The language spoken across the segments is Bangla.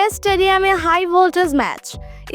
সিএস স্টেডিয়ামে high voltage match.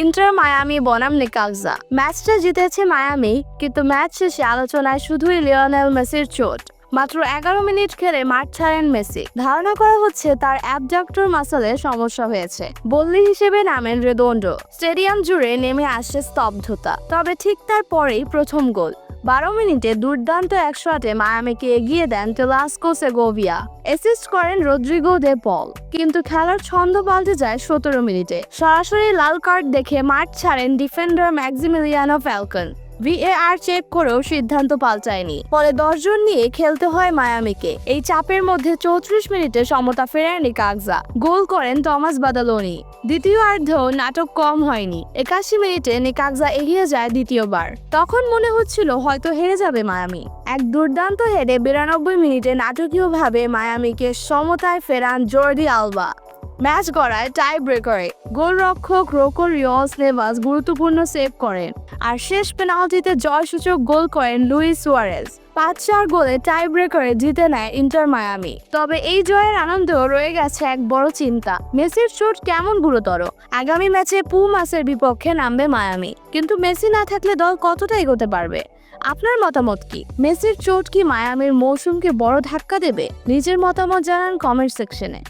Inter Miami বনাম নিকাগজা। ম্যাচটা জিতেছে মায়ামি, কিন্তু ম্যাচ শেষে আলোচনায় শুধুই লিওনেল মেসির চোট। মাত্র এগারো মিনিট খেলে মাঠ ছাড়েন মেসি। ধারণা করা হচ্ছে তার অ্যাবডাক্টর মাসলে সমস্যা হয়েছে। বল্লি হিসেবে নামেন রেদোন্ডো। স্টেডিয়াম জুড়ে নেমে আসে স্তব্ধতা, তবে ঠিক তার পরেই প্রথম গোল। বারো মিনিটে দুর্দান্ত এক শটে মায়ামিকে এগিয়ে দেন টেলাস্কো সেগোভিয়া। অ্যাসিস্ট করেন রদ্রিগো দে পল। কিন্তু খেলার ছন্দ পাল্টে যায় সতেরো মিনিটে। সরাসরি লাল কার্ড দেখে মাঠ ছাড়েন defender Maximiliano Falcon. VAR check করেও সিদ্ধান্ত পাল্টায়নি। ফলে দশজন নিয়ে খেলতে হয় মায়ামিকে। এই চাপের মধ্যে চৌত্রিশ মিনিটে সমতা ফেরেন নিকাগজা গোল করেন টমাস বাদালোনি। দ্বিতীয় অর্ধেও নাটক কম হয়নি। একাশি মিনিটে নিকাগজা এগিয়ে যায় দ্বিতীয়বার। তখন মনে হচ্ছিল হয়তো হেরে যাবে মায়ামি। এক দুর্দান্ত হেডে বিরানব্বই মিনিটে নাটকীয়ভাবে মায়ামিকে সমতায় ফেরান জর্দি আলবা। ম্যাচ গড়ায় টাই ব্রেকারে গোলরক্ষক রোকো রিওস নেভাস গুরুত্বপূর্ণ সেভ করেন। আর শেষ পেনাল্টিতে জয়সূচক গোল করেন লুইস সুয়ারেজ। পাঁচ চার গোলে টাই ব্রেকারে জিতে নেয় ইন্টার মায়ামি। তবে এই জয়ের আনন্দেও রয়ে গেছে এক বড় চিন্তা। মেসির চোট কেমন গুরুতর? আগামী ম্যাচে পু মাসের বিপক্ষে নামবে মায়ামি। কিন্তু মেসি না থাকলে দল কতটা এগোতে পারবে? আপনার মতামত কি? মেসির চোট কি মায়ামির মৌসুমকে বড় ধাক্কা দেবে? নিজের মতামত জানান কমেন্ট সেকশনে